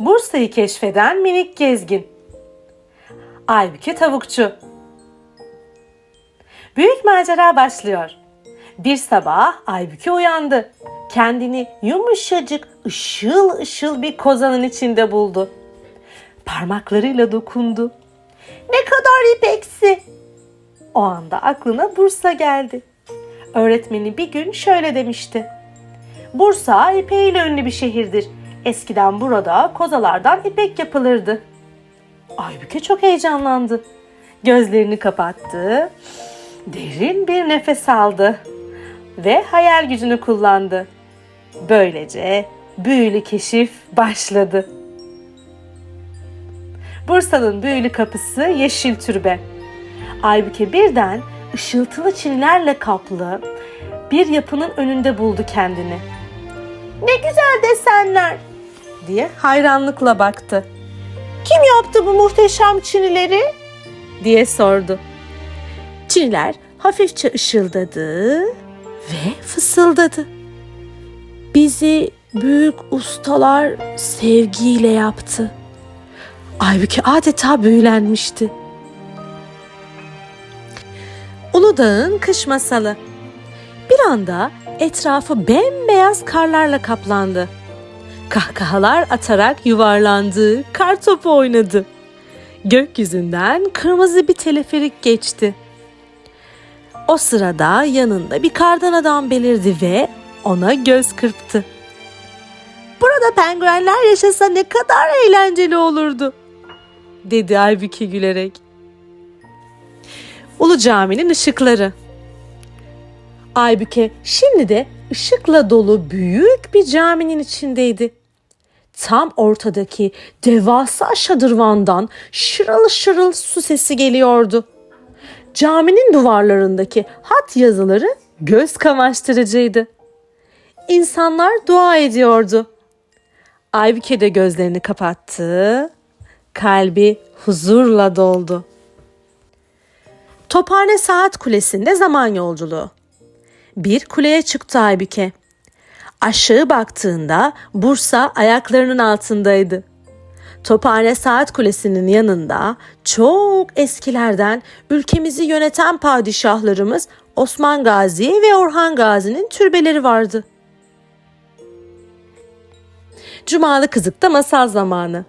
Bursa'yı keşfeden minik gezgin. Aybüke Tavukçu. Büyük macera başlıyor. Bir sabah Aybüke uyandı. Kendini yumuşacık, ışıl ışıl bir kozanın içinde buldu. Parmaklarıyla dokundu. Ne kadar ipeksi. O anda aklına Bursa geldi. Öğretmeni bir gün şöyle demişti. Bursa ipeğiyle ünlü bir şehirdir. Eskiden burada kozalardan ipek yapılırdı. Aybüke çok heyecanlandı. Gözlerini kapattı. Derin bir nefes aldı ve hayal gücünü kullandı. Böylece büyülü keşif başladı. Bursa'nın büyülü kapısı Yeşil Türbe. Aybüke birden ışıltılı çinilerle kaplı bir yapının önünde buldu kendini. Ne güzel desenler diye hayranlıkla baktı. Kim yaptı bu muhteşem çinileri? diye sordu. Çiniler hafifçe ışıldadı ve fısıldadı. Bizi büyük ustalar sevgiyle yaptı. Aybüke adeta büyülenmişti. Uludağ'ın kış masalı. Bir anda etrafı bembeyaz karlarla kaplandı. Kahkahalar atarak yuvarlandı, kar topu oynadı. Gökyüzünden kırmızı bir teleferik geçti. O sırada yanında bir kardan adam belirdi ve ona göz kırptı. Burada penguenler yaşasa ne kadar eğlenceli olurdu, dedi Aybüke gülerek. Ulu Cami'nin ışıkları. Aybüke şimdi de ışıkla dolu büyük bir caminin içindeydi. Tam ortadaki devasa şadırvandan şırıl şırıl su sesi geliyordu. Caminin duvarlarındaki hat yazıları göz kamaştırıcıydı. İnsanlar dua ediyordu. Aybüke de gözlerini kapattı. Kalbi huzurla doldu. Tophane Saat Kulesi'nde zaman yolculuğu. Bir kuleye çıktı Aybüke. Aşağı baktığında Bursa ayaklarının altındaydı. Tophane Saat Kulesi'nin yanında çok eskilerden ülkemizi yöneten padişahlarımız Osman Gazi ve Orhan Gazi'nin türbeleri vardı. Cumalı Kızık'ta masal zamanı.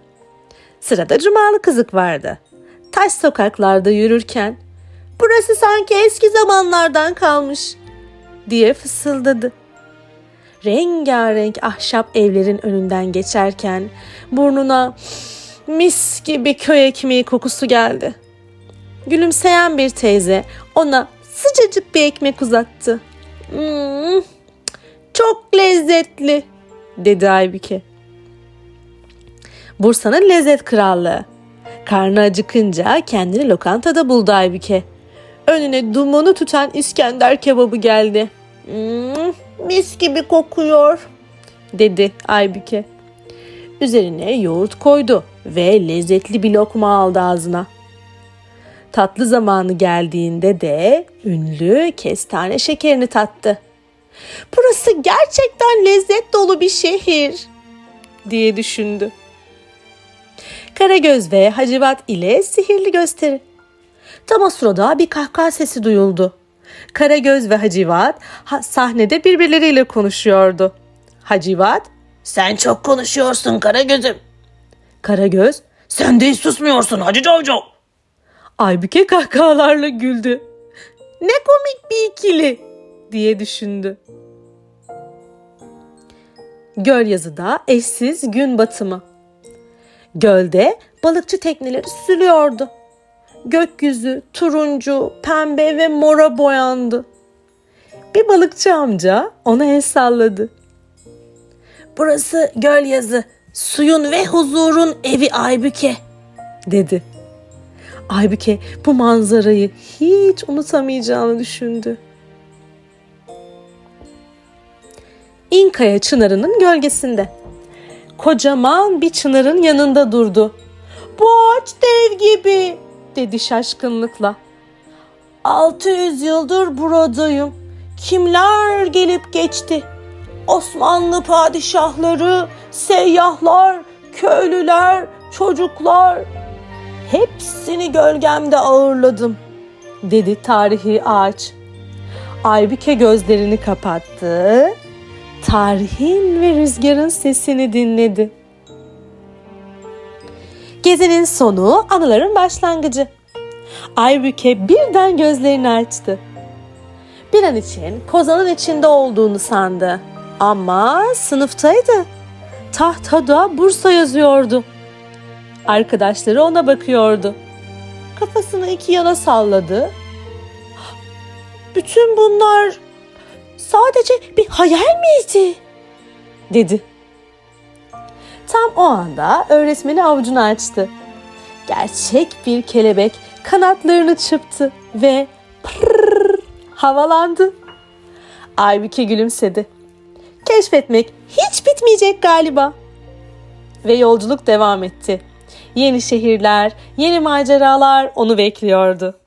Sırada Cumalı Kızık vardı. Taş sokaklarda yürürken "Burası sanki eski zamanlardan kalmış." Diye fısıldadı. Rengarenk ahşap evlerin önünden geçerken burnuna mis gibi köy ekmeği kokusu geldi. Gülümseyen bir teyze ona sıcacık bir ekmek uzattı. "Hmm, çok lezzetli dedi Aybüke. Bursa'nın lezzet krallığı. Karnı acıkınca kendini lokantada buldu Aybüke. Önüne dumanı tutan İskender kebabı geldi. "Hmm, mis gibi kokuyor dedi Aybüke. Üzerine yoğurt koydu ve lezzetli bir lokma aldı ağzına. Tatlı zamanı geldiğinde de ünlü kestane şekerini tattı. Burası gerçekten lezzet dolu bir şehir diye düşündü. Karagöz ve Hacivat ile sihirli gösteri. Tam o sırada bir kahkaha sesi duyuldu. Karagöz ve Hacivat ha- sahnede birbirleriyle konuşuyordu. Hacivat, Sen çok konuşuyorsun Karagöz'üm. Karagöz, Sen de hiç susmuyorsun Hacı Cavcav. Aybüke kahkahalarla güldü. Ne komik bir ikili diye düşündü. Göl yazıda eşsiz gün batımı. Gölde balıkçı tekneleri süzülüyordu. Gökyüzü turuncu, pembe ve mora boyandı. Bir balıkçı amca ona el salladı. Burası göl yazı. Suyun ve huzurun evi Aybüke. dedi. Aybüke bu manzarayı hiç unutamayacağını düşündü. İnkaya çınarının gölgesinde. Kocaman bir çınarın yanında durdu. Bu ağaç dev gibi dedi şaşkınlıkla. 600 yıldır buradayım. Kimler gelip geçti? Osmanlı padişahları, seyyahlar, köylüler, çocuklar hepsini gölgemde ağırladım dedi tarihi ağaç. Aybüke gözlerini kapattı. Tarihin ve rüzgarın sesini dinledi. Gezinin sonu, anıların başlangıcı. Aybüke birden gözlerini açtı. Bir an için kozanın içinde olduğunu sandı. Ama sınıftaydı. Tahtada Bursa yazıyordu. Arkadaşları ona bakıyordu. Kafasını iki yana salladı. Bütün bunlar sadece bir hayal miydi? dedi. Tam o anda öğretmeni avucunu açtı. Gerçek bir kelebek kanatlarını çırptı ve pırrr havalandı. Aybüke gülümsedi. Keşfetmek hiç bitmeyecek galiba. Ve yolculuk devam etti. Yeni şehirler, yeni maceralar onu bekliyordu.